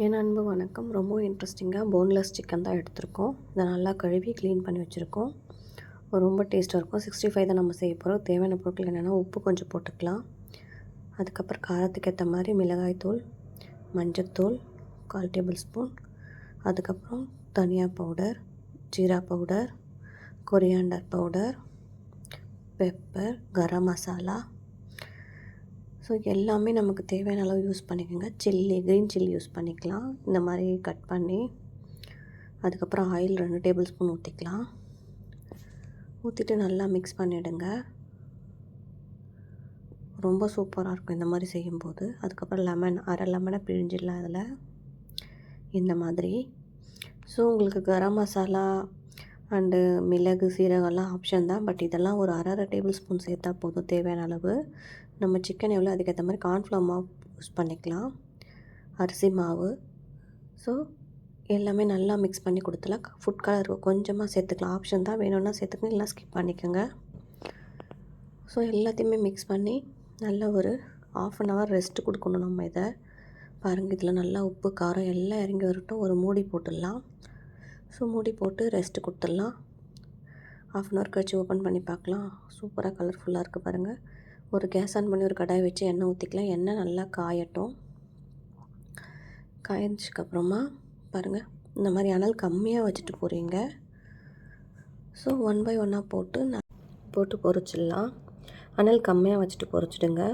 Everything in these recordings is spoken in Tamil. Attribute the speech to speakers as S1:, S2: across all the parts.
S1: என் அன்பு வணக்கம். ரொம்ப இன்ட்ரெஸ்டிங்காக போன்லெஸ் சிக்கன் தான் எடுத்திருக்கோம். இதை நல்லா கழுவி க்ளீன் பண்ணி வச்சுருக்கோம். ரொம்ப டேஸ்ட்டாக இருக்கும். சிக்ஸ்டி ஃபைவ் தான் நம்ம செய்ய போகிறோம் தேவையான பொருட்கள் என்னென்னா உப்பு கொஞ்சம் போட்டுக்கலாம். அதுக்கப்புறம் காரத்துக்கு ஏற்ற மாதிரி மிளகாய்த்தூள் மஞ்சத்தூள் கால் டேபிள் ஸ்பூன். அதுக்கப்புறம் தனியா powder jeera powder coriander powder pepper garam masala so எல்லாமே நமக்கு தேவையான அளவு யூஸ் பண்ணிக்கோங்க. சில்லி க்ரீன் சில்லி யூஸ் பண்ணிக்கலாம். இந்த மாதிரி கட் பண்ணி அதுக்கப்புறம் ஆயில் ரெண்டு டேபிள் ஸ்பூன் ஊற்றிக்கலாம் ஊற்றிட்டு நல்லா மிக்ஸ் பண்ணிவிடுங்க ரொம்ப சூப்பராக இருக்கும் இந்த மாதிரி செய்யும்போது. அதுக்கப்புறம் லெமன் அரை லெமனை பிழிஞ்சிடலாம் அதில். இந்த மாதிரி. ஸோ உங்களுக்கு கரம் மசாலா அண்டு மிளகு சீரகம்லாம் ஆப்ஷன் தான். பட் இதெல்லாம் ஒரு அரை அரை டேபிள் ஸ்பூன் சேர்த்தா போதும் தேவையான அளவு. நம்ம சிக்கன் எவ்வளோ அதுக்கேற்ற மாதிரி கார்ன்ஃப்ளவர் மாவு யூஸ் பண்ணிக்கலாம். அரிசி மாவு. ஸோ எல்லாமே நல்லா மிக்ஸ் பண்ணி கொடுத்துலாம் ஃபுட் கலர் கொஞ்சமாக சேர்த்துக்கலாம். ஆப்ஷன் தான் வேணும்னா சேர்த்துக்கங்க இல்லை ஸ்கிப் பண்ணிக்கோங்க. ஸோ எல்லாத்தையுமே மிக்ஸ் பண்ணி நல்ல ஒரு ஆஃப் அன் ஹவர் ரெஸ்ட்டு கொடுக்கணும் நம்ம இதை. பாருங்கள் இதில் நல்லா உப்பு காரம் எல்லாம் இறங்கி வரட்டும். ஒரு மூடி போட்டுடலாம். ஸோ மூடி போட்டு ரெஸ்ட்டு கொடுத்துடலாம். ஆஃப் அன் ஹவர் கழிச்சு ஓப்பன் பண்ணி பார்க்கலாம். சூப்பராக கலர்ஃபுல்லாக இருக்குது பாருங்கள் ஒரு கேஸ் ஆன் பண்ணி ஒரு கடாய் வச்சு எண்ணெய் ஊற்றிக்கலாம் எண்ணெய் நல்லா காயட்டும். காய்ச்சதுக்கப்புறமா பாருங்கள் இந்த மாதிரி அனல் கம்மியாக வச்சுட்டு போகிறீங்க ஸோ ஒன் பை ஒன்னாக போட்டு நான் போட்டு பொறிச்சிடலாம். அனல் கம்மியாக வச்சுட்டு பொறிச்சிடுங்க.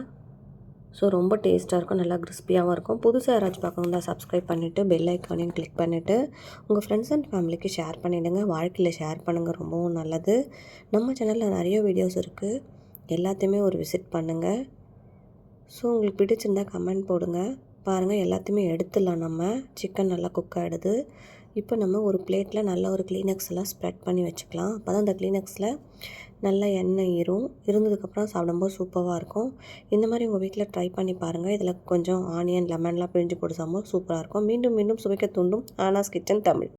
S1: ஸோ ரொம்ப டேஸ்ட்டாக இருக்கும் நல்லா கிறிஸ்பியாகவும் இருக்கும். புதுசாக யாராச்சும் பார்க்கணும் தான் சப்ஸ்கிரைப் பண்ணிவிட்டு பெல் ஐக்கானையும் கிளிக் பண்ணிவிட்டு உங்கள் ஃப்ரெண்ட்ஸ் அண்ட் ஃபேமிலிக்கு ஷேர் பண்ணிவிடுங்க வாழ்க்கையில் ஷேர் பண்ணுங்கள் ரொம்பவும் நல்லது. நம்ம சேனலில் நிறைய வீடியோஸ் இருக்குது எல்லாத்தையுமே ஒரு விசிட் பண்ணுங்கள் ஸோ உங்களுக்கு பிடிச்சிருந்தா கமெண்ட் போடுங்க. பாருங்கள் எல்லாத்தையுமே எடுத்துடலாம் நம்ம. சிக்கன் நல்லா குக் ஆகிடுது இப்போ நம்ம ஒரு பிளேட்டில் நல்ல ஒரு க்ளீனக்ஸ் எல்லாம் ஸ்ப்ரெட் பண்ணி வச்சுக்கலாம். அப்போ தான் அந்த க்ளீனக்ஸில் நல்லா எண்ணெய் இரும் இருந்ததுக்கப்புறம் சாப்பிடும்போது சூப்பராக இருக்கும். இந்த மாதிரி உங்கள் வீட்டில் ட்ரை பண்ணி பாருங்கள் இதில் கொஞ்சம் ஆனியன் லெமன்லாம் பிழிஞ்சு போட்டு சாப்பிடும்போது சூப்பராக இருக்கும். மீண்டும் மீண்டும் சுவைக்க தூண்டும். ஆனாஸ் கிச்சன் தமிழ்